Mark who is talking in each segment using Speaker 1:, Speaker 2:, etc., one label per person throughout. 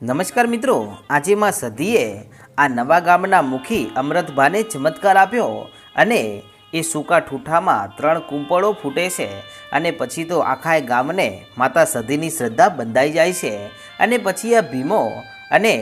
Speaker 1: નમસ્કાર મિત્રો, આજે માં સધીએ આ નવા ગામના મુખી અમૃતભાને ચમત્કાર આપ્યો અને એ સૂકા ઠૂઠામાં ત્રણ કુંપળો ફૂટે છે અને પછી તો આખા ગામને માતા સધીની શ્રદ્ધા બંધાઈ જાય છે. અને પછી આ ભીમો અને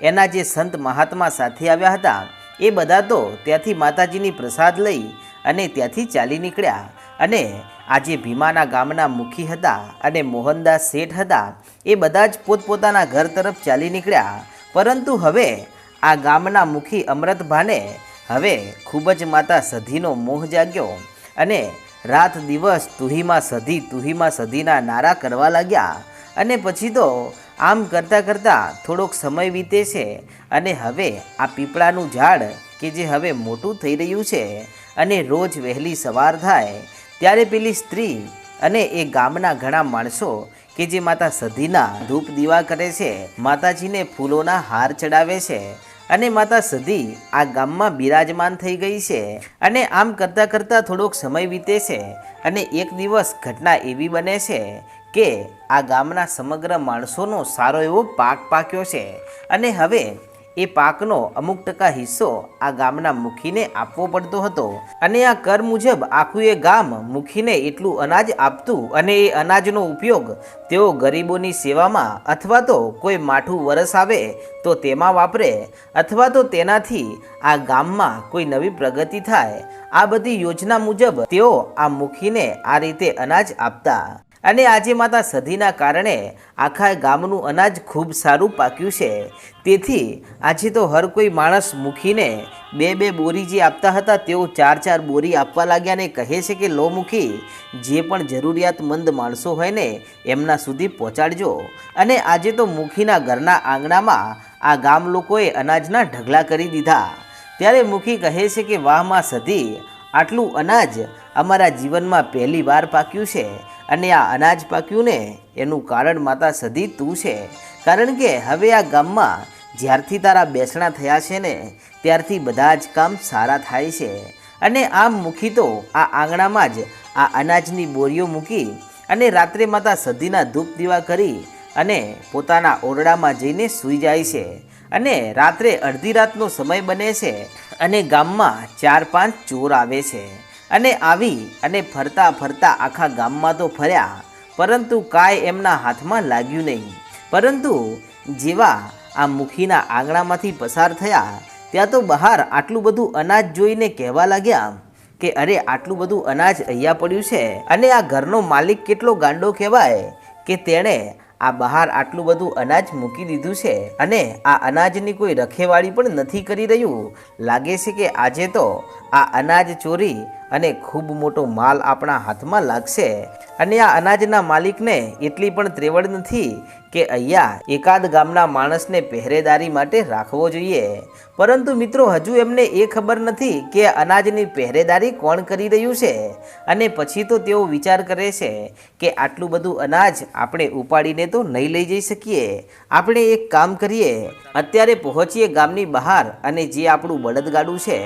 Speaker 1: એના જે સંત મહાત્મા સાથે આવ્યા હતા, એ બધા તો ત્યાંથી માતાજીની પ્રસાદ લઈ અને ત્યાંથી ચાલી નીકળ્યા. અને આજે ભીમાના ગામના મુખી હતા અને મોહનદાસ શેઠ હતા, એ બધા જ પોતપોતાના ઘર તરફ ચાલી નીકળ્યા. પરંતુ હવે આ ગામના મુખી અમૃતભાને હવે ખૂબ જ માતા સધીનો મોહ જાગ્યો અને રાત દિવસ તુહીમાં સધી તુહીમાં સધીના નારા કરવા લાગ્યા. અને પછી તો આમ કરતાં કરતાં થોડોક સમય વીતે છે અને હવે આ પીપળાનું ઝાડ, કે જે હવે મોટું થઈ રહ્યું છે, અને રોજ વહેલી સવાર થાય ત્યારે પેલી સ્ત્રી અને એ ગામના ઘણા માણસો કે જે માતા સધીના ધૂપ દીવા કરે છે, માતાજીને ફૂલોના હાર ચડાવે છે અને માતા સધી આ ગામમાં બિરાજમાન થઈ ગઈ છે અને આમ કરતાં કરતાં થોડોક સમય વીતે છે અને એક દિવસ ઘટના એવી બને છે કે આ ગામના સમગ્ર માણસોનો સારો એવો પાક પાક્યો છે અને હવે એ પાકનો અમુક ટકા હિસ્સો આ ગામના મુખીને આપવો પડતો હતો. અને આ કર મુજબ આખું એ ગામ મુખીને એટલું અનાજ આપતું અને એ અનાજનો ઉપયોગ તેઓ ગરીબોની સેવામાં અથવા તો કોઈ માઠું વરસ આવે તો તેમાં વાપરે અથવા તો તેનાથી આ ગામમાં કોઈ નવી પ્રગતિ થાય. આ બધી યોજના મુજબ તેઓ આ મુખીને આ રીતે અનાજ આપતા. અને આજે માતા સધીના કારણે આખા ગામનું અનાજ ખૂબ સારું પાક્યું છે. તેથી આજે તો હર કોઈ માણસ મૂકીને બે બે બોરી જે આપતા હતા તેઓ ચાર ચાર બોરી આપવા લાગ્યા ને કહે છે કે, લો મુખી, જે પણ જરૂરિયાતમંદ માણસો હોય ને એમના સુધી પહોંચાડજો. અને આજે તો મુખીના ઘરના આંગણામાં આ ગામ લોકોએ અનાજના ઢગલા કરી દીધા. ત્યારે મુખી કહે છે કે વાહમાં સધી, આટલું અનાજ અમારા જીવનમાં પહેલી વાર પાક્યું છે. અને આ અનાજ પાક્યું ને એનું કારણ માતા સધી તું છે. કારણ કે હવે આ ગામમાં જ્યારથી તારા બેસણા થયા છે ને, ત્યારથી બધા જ કામ સારા થાય છે. અને આમ મૂકી તો આ આંગણામાં જ આ અનાજની બોરીઓ મૂકી અને રાત્રે માતા સધીના ધૂપ દીવા કરી અને પોતાના ઓરડામાં જઈને સૂઈ જાય છે. અને રાત્રે અડધી રાતનો સમય બને છે અને ગામમાં ચાર પાંચ ચોર આવે છે. અને આવી અને ફરતા ફરતા આખા ગામમાં તો ફર્યા, પરંતુ કાંઈ એમના હાથમાં લાગ્યું નહીં. પરંતુ જેવા આ મુખીના આંગણામાંથી પસાર થયા, ત્યાં તો બહાર આટલું બધું અનાજ જોઈને કહેવા લાગ્યા કે, અરે, આટલું બધું અનાજ અહીંયા પડ્યું છે. અને આ ઘરનો માલિક કેટલો ગાંડો કહેવાય કે, તેણે આ બહાર આટલું બધું અનાજ મૂકી દીધું છે અને આ અનાજની કોઈ રખેવાળી પણ નથી કરી રહ્યું. લાગે છે કે આજે તો આ અનાજ ચોરી અને ખૂબ મોટો માલ આપણા હાથમાં લાગશે. અને આ અનાજના માલિકને એટલી પણ ત્રેવડ નથી કે અહીંયા એકાદ ગામના માણસને પહેરેદારી માટે રાખવો જોઈએ. પરંતુ મિત્રો, હજુ એમને એ ખબર નથી કે અનાજની પહેરેદારી કોણ કરી રહ્યું છે. અને પછી તો તેઓ વિચાર કરે છે કે આટલું બધું અનાજ આપણે ઉપાડીને તો નહીં લઈ જઈ શકીએ. આપણે એક કામ કરીએ. અત્યારે પહોંચીએ ગામની બહાર અને જે આપણું બળદગાડું છે,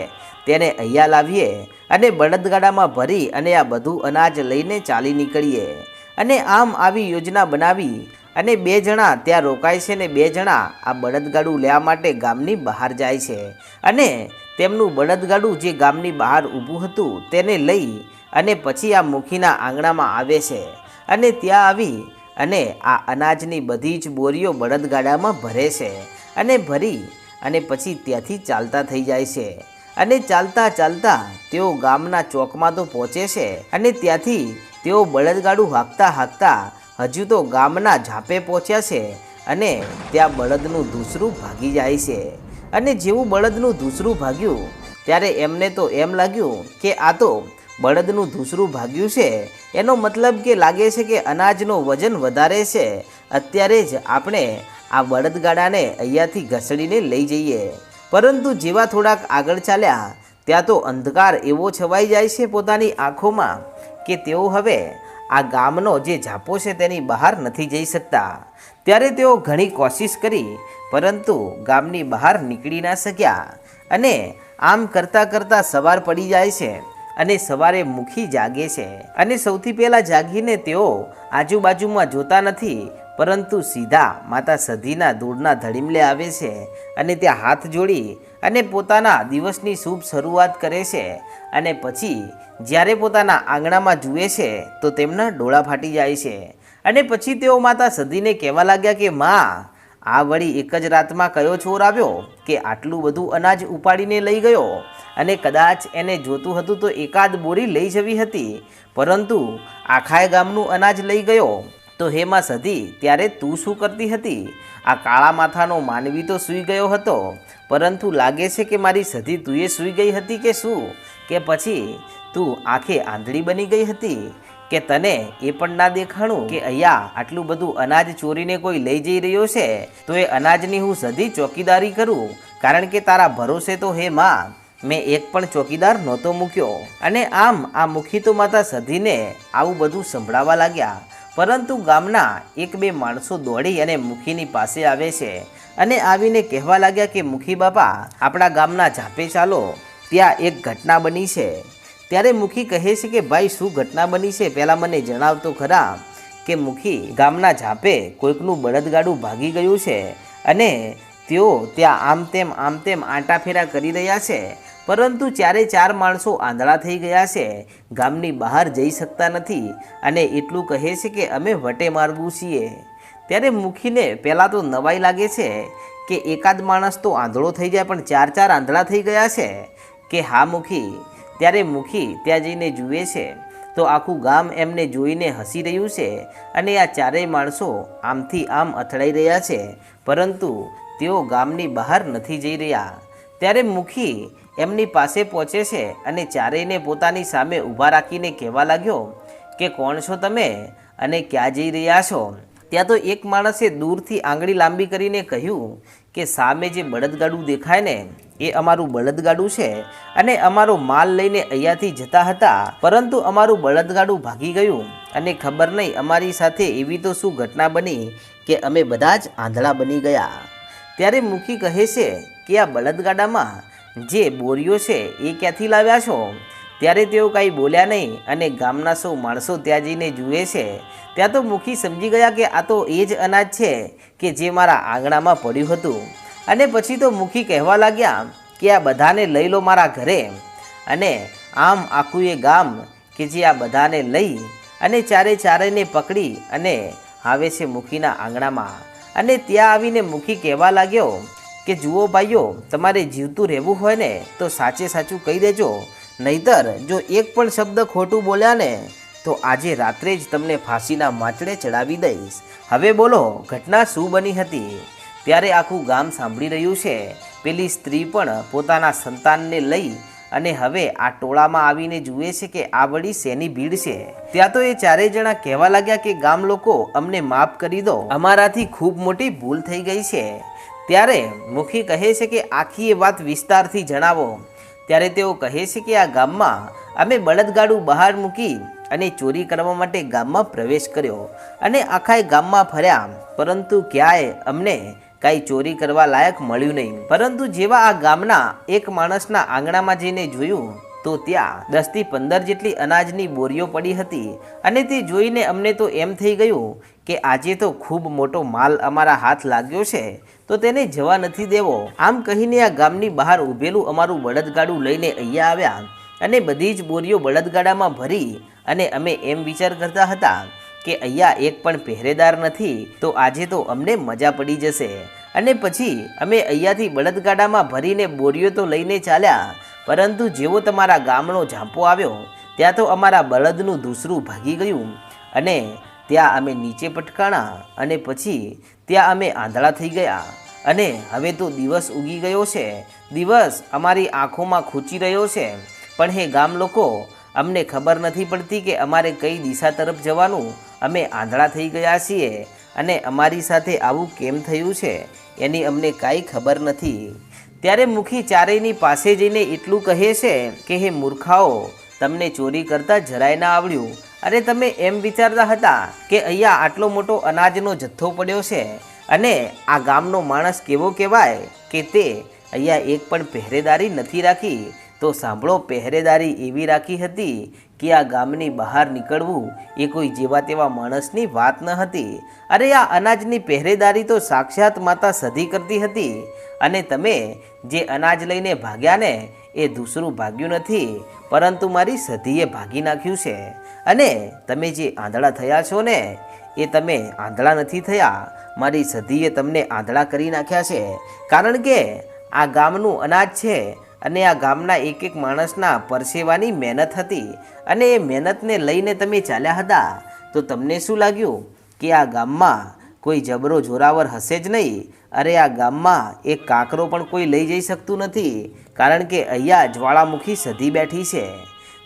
Speaker 1: તેને અહીંયા લાવીએ અને બળદગાડામાં ભરી અને આ બધું અનાજ લઈને ચાલી નીકળીએ. અને આમ આવી યોજના બનાવી અને બે જણા ત્યાં રોકાય છે ને બે જણા આ બળદગાડું લેવા માટે ગામની બહાર જાય છે. અને તેમનું બળદગાડું જે ગામની બહાર ઊભું હતું તેને લઈ અને પછી આ મુખીના આંગણામાં આવે છે. અને ત્યાં આવી અને આ અનાજની બધી જ બોરીઓ બળદગાડામાં ભરે છે અને ભરી અને પછી ત્યાંથી ચાલતા થઈ જાય છે. અને ચાલતા ચાલતા તેઓ ગામના ચોકમાં તો પહોંચે છે અને ત્યાંથી તેઓ બળદગાડું હાંકતા હાંકતા હજુ તો ગામના ઝાપે પહોંચ્યા છે અને ત્યાં બળદનું દૂસરું ભાગી જાય છે. અને જેવું બળદનું દૂસરું ભાગ્યું, ત્યારે એમને તો એમ લાગ્યું કે આ તો બળદનું દૂસરું ભાગ્યું છે. એનો મતલબ કે લાગે છે કે અનાજનો વજન વધારે છે. અત્યારે જ આપણે આ બળદગાડાને અહીંયાથી ઘસડીને લઈ જઈએ. પરંતુ જેવા થોડાક આગળ ચાલ્યા, ત્યાં તો અંધકાર એવો છવાઈ જાય છે પોતાની આંખોમાં કે તેઓ હવે આ ગામનો જે ઝાપો છે તેની બહાર નથી જઈ શકતા. ત્યારે તેઓ ઘણી કોશિશ કરી, પરંતુ ગામની બહાર નીકળી ના શક્યા અને આમ કરતાં કરતાં સવાર પડી જાય છે અને સવારે મુખી જાગે છે. અને સૌથી પહેલાં જાગીને તેઓ આજુબાજુમાં જોતા નથી પરંતુ સીધા માતા સધીના દૂરના ધડીમલે આવે છે અને ત્યાં હાથ જોડી અને પોતાના દિવસની શુભ શરૂઆત કરે છે. અને પછી જ્યારે પોતાના આંગણામાં જુએ છે, તો તેમના ડોળા ફાટી જાય છે. અને પછી તેઓ માતા સધીને કહેવા લાગ્યા કે, માં, આ વળી એક જ રાતમાં કયો ચોર આવ્યો કે આટલું બધું અનાજ ઉપાડીને લઈ ગયો? અને કદાચ એને જોતું હતું તો એકાદ બોરી લઈ જવી હતી. પરંતુ આખાય ગામનું અનાજ લઈ ગયો. તો હે માં સધી ત્યારે તું શું કરતી હતી? આ કાળા માથાનો માનવી તો સૂઈ ગયો હતો. પરંતુ લાગે છે કે મારી સધી તુંએ સૂઈ ગઈ હતી કે શું? કે પછી તું આંખે આંધળી બની ગઈ હતી? કે તને એ પણ ના દેખાણું? કે અહીંયા આટલું બધું અનાજ ચોરીને કોઈ લઈ જઈ રહ્યો છે? તો એ અનાજની હું સધી ચોકીદારી કરું. કારણ કે તારા ભરોસે તો હે માં, મેં એક પણ ચોકીદાર નહોતો મૂક્યો. અને આમ આ મુખી તો માતા સધીને આવું બધું સંભળાવા લાગ્યા. પરંતુ ગામના એક બે માણસો દોડી અને મુખીની પાસે આવે છે અને આવીને કહેવા લાગ્યા કે, મુખી બાપા, આપણા ગામના ઝાપે ચાલો, ત્યાં એક ઘટના બની છે. ત્યારે મુખી કહે છે કે, ભાઈ, શું ઘટના બની છે? પહેલાં મને જણાવતો ખરા કે, મુખી, ગામના ઝાપે કોઈકનું બળદગાડું ભાગી ગયું છે અને તેઓ ત્યાં આમ તેમ આમ તેમ આંટાફેરા કરી રહ્યા છે પરંતુ ચારે ચાર માણસો આંધળા થઈ ગયા છે, ગામની બહાર જઈ શકતા નથી અને એટલું કહે છે કે અમે વટે મારવું છીએ. ત્યારે મુખીને પહેલાં તો નવાઈ લાગે છે કે એકાદ માણસ તો આંધળો થઈ જાય પણ ચાર ચાર આંધળા થઈ ગયા છે કે હા મુખી? ત્યારે મુખી ત્યાં જઈને જુએ છે તો આખું ગામ એમને જોઈને હસી રહ્યું છે અને આ ચારેય માણસો આમથી આમ અથડાઈ રહ્યા છે. પરંતુ તેઓ ગામની બહાર નથી જઈ રહ્યા. ત્યારે મુખી એમની પાસે પહોંચે છે અને ચારેયને પોતાની સામે ઊભા રાખીને કહેવા લાગ્યો કે, કોણ છો તમે અને ક્યાં જઈ રહ્યા છો? ત્યાં તો એક માણસે દૂરથી આંગળી લાંબી કરીને કહ્યું કે, સામે જે બળદગાડું દેખાય ને, એ અમારું બળદગાડું છે અને અમારો માલ લઈને અહીંયાથી જતા હતા. પરંતુ અમારું બળદગાડું ભાગી ગયું અને ખબર નહીં અમારી સાથે એવી તો શું ઘટના બની કે અમે બધા જ આંધળા બની ગયા. ત્યારે મુખી કહે છે કે, આ બળદગાડામાં જે બોરીઓ છે એ ક્યાંથી લાવ્યા છો? ત્યારે તેઓ કાંઈ બોલ્યા નહીં અને ગામના સૌ માણસો ત્યાં જઈને જુએ છે. ત્યાં તો મુખી સમજી ગયા કે આ તો એ જ અનાજ છે કે જે મારા આંગણામાં પડ્યું હતું. અને પછી તો મુખી કહેવા લાગ્યા કે આ બધાને લઈ લો મારા ઘરે. અને આમ આખું એ ગામ કે જે આ બધાને લઈ અને ચારે ચારેને પકડી અને આવે છે મુખીના આંગણામાં. અને ત્યાં આવીને મુખી કહેવા લાગ્યો કે જુઓ ભાઈઓ, તમારે જીવતું રહેવું હોય ને, તો સાચે સાચું કહી દેજો. નહીતર, જો એક પણ શબ્દ ખોટું બોલ્યા ને, તો આજે રાત્રે જ તમને ફાંસીના માચડે ચડાવી દઈશ. હવે બોલો, ઘટના શું બની હતી? ત્યારે આખું ગામ સાંભળી રહ્યું છે. પેલી સ્ત્રી પણ પોતાના સંતાનને લઈ અને હવે આ ટોળામાં આવીને જુએ છે કે આ વળી શેની ભીડ છે. ત્યાં તો એ ચારેય જણા કહેવા લાગ્યા કે ગામ લોકો, અમને માફ કરી દો. અમારાથી ખૂબ મોટી ભૂલ થઈ ગઈ છે. ત્યારે મુખી કહે છે કે આખી એ વાત વિસ્તારથી જણાવો. ત્યારે તેઓ કહે છે કે આ ગામમાં અમે બળદગાડું બહાર મૂકી અને ચોરી કરવા માટે ગામમાં પ્રવેશ કર્યો અને આખા ગામમાં ફર્યા. પરંતુ ક્યાંય અમને કાંઈ ચોરી કરવા લાયક મળ્યું નહીં. પરંતુ જેવા આ ગામના એક માણસના આંગણામાં જઈને જોયું તો ત્યાં દસથી પંદર જેટલી અનાજની બોરીઓ પડી હતી અને તે જોઈને અમને તો એમ થઈ ગયું કે આજે તો ખૂબ મોટો માલ અમારા હાથ લાગ્યો છે, તો તેને જવા નથી દેવો. આમ કહીને આ ગામની બહાર ઊભેલું અમારું બળદગાડું લઈને અહીંયા આવ્યા અને બધી જ બોરીઓ બળદગાડામાં ભરી અને અમે એમ વિચાર કરતા હતા કે અહીંયા એક પણ પહેરેદાર નથી, તો આજે તો અમને મજા પડી જશે. અને પછી અમે અહીંયાથી બળદગાડામાં ભરીને બોરીઓ તો લઈને ચાલ્યા પરંતુ જેવો તમારા ગામનો ઝાંપો આવ્યો, ત્યાં તો અમારા બળદનું દૂસરું ભાગી ગયું અને ત્યાં અમે નીચે પટકાણા અને પછી ત્યાં અમે આંધળા થઈ ગયા. અને હવે તો દિવસ ઉગી ગયો છે. દિવસ અમારી આંખોમાં ખૂંચી રહ્યો છે. પણ હે ગામ લોકો, અમને ખબર નથી પડતી કે અમારે કઈ દિશા તરફ જવાનું. અમે આંધળા થઈ ગયા છીએ અને અમારી સાથે આવું કેમ થયું છે? એની અમને કાંઈ ખબર નથી. ત્યારે મુખી ચારેયની પાસે જઈને એટલું કહે છે કે, હે મૂર્ખાઓ, તમને ચોરી કરતાં જરાય ના આવડ્યું. અને તમે એમ વિચારતા હતા કે અહીંયા આટલો મોટો અનાજનો જથ્થો પડ્યો છે. અને આ ગામનો માણસ કેવો કહેવાય કે તે અહીંયા એક પણ પહેરેદારી નથી રાખી. તો સાંભળો, પહેરેદારી એવી રાખી હતી કે આ ગામની બહાર નીકળવું એ કોઈ જેવા તેવા માણસની વાત ન હતી. અરે, આ અનાજની પહેરેદારી તો સાક્ષાત માતા સધી કરતી હતી. અને તમે જે અનાજ લઈને ભાગ્યા ને, એ દૂસરું ભાગ્યું નથી, પરંતુ મારી સધીએ ભાગી નાખ્યું છે. અને તમે જે આંધળા થયા છો ને, એ તમે આંધળા નથી થયા. મારી સધીએ તમને આંધળા કરી નાખ્યા છે. કારણ કે આ ગામનું અનાજ છે અને આ ગામના એક એક માણસના પરસેવાની મહેનત હતી. અને એ મહેનતને લઈને તમે ચાલ્યા હતા. તો તમને શું લાગ્યું કે આ ગામમાં કોઈ જબરો જોરાવર હશે જ નહીં. અરે આ ગામમાં એક કાંકરો પણ કોઈ લઈ જઈ શકતું નથી, કારણ કે અહીંયા જ્વાળામુખી સધી બેઠી છે.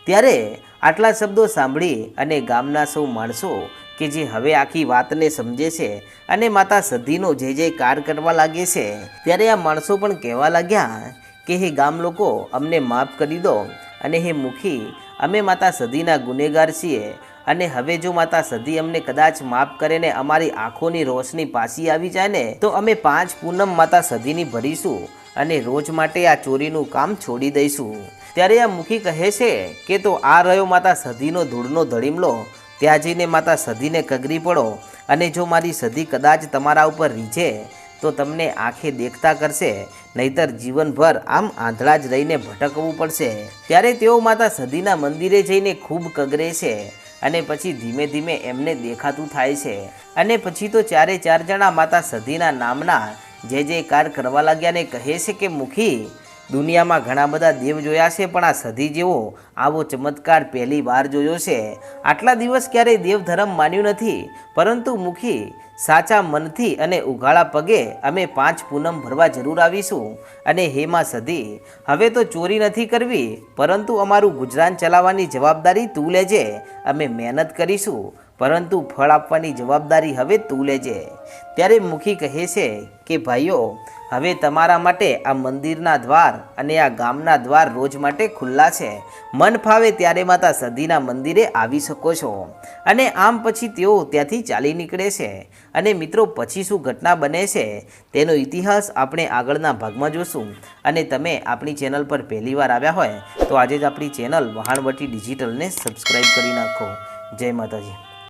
Speaker 1: ત્યારે આટલા શબ્દો સાંભળી અને ગામના સૌ માણસો કે જે હવે આખી વાતને સમજે છે અને માતા સધીનો જે જે કાર કરવા લાગે છે, ત્યારે આ માણસો પણ કહેવા લાગ્યા કે હે ગામ લોકો, અમને માફ કરી દો અને હે મુખી, અમે માતા સધીના ગુનેગાર છીએ અને હવે જો માતા સધી અમને કદાચ માફ કરે ને અમારી આંખોની રોશની પાછી આવી જાય ને, તો અમે પાંચ પૂનમ માતા સધીની ભરીશું અને રોજ માટે આ ચોરીનું કામ છોડી દઈશું. ત્યારે આ મુખી કહે છે કે, તો આ રહ્યો માતા સધીનો ધૂળનો ધડીમલો. ત્યાં જઈને માતા સધીને કગરી પડો અને જો મારી સધી કદાચ તમારા ઉપર રીઝે તો તમને આંખે દેખતા કરશે, નહીતર જીવનભર આમ આંધળા જ રહીને ભટકવું પડશે. ત્યારે તેઓ માતા સધીના મંદિરે જઈને ખૂબ કગરે છે. અને પછી ધીમે ધીમે એમને દેખાતું થાય છે. અને પછી તો ચારે ચાર જણા માતા સધીના નામના જે જે કાર કરવા લાગ્યા ને કહે છે કે મુખી દુનિયામાં ઘણા બધા દેવ જોયા છે, પણ આ સધી જેવો આવો ચમત્કાર પહેલી વાર જોયો છે. આટલા દિવસ ક્યારેય દેવ ધર્મ માન્યું નથી, પરંતુ મુખી સાચા મનથી અને ઉઘાડા પગે અમે પાંચ પૂનમ ભરવા જરૂર આવીશું. અને હેમાં સધી હવે તો ચોરી નથી કરવી, પરંતુ અમારું ગુજરાન ચલાવવાની જવાબદારી તું લેજે. અમે મહેનત કરીશું, પરંતુ ફળ આપવાની જવાબદારી હવે તું લેજે. ત્યારે મુખી કહે છે કે, ભાઈઓ હવે તમારા માટે આ મંદિરના દ્વાર અને આ ગામના દ્વાર રોજ માટે ખુલ્લા છે. મન ફાવે ત્યારે માતા સધીના મંદિરે આવી શકો છો. અને આમ પછી તેઓ ત્યાંથી ચાલી નીકળે છે. અને મિત્રો, પછી શું ઘટના બને છે, તેનો ઇતિહાસ આપણે આગળના ભાગમાં જોશું. અને તમે આપણી ચેનલ પર પહેલીવાર આવ્યા હોય, તો આજે જ આપણી ચેનલ વહાણવટી ડિજિટલને સબસ્ક્રાઈબ કરી નાખો. જય માતાજી.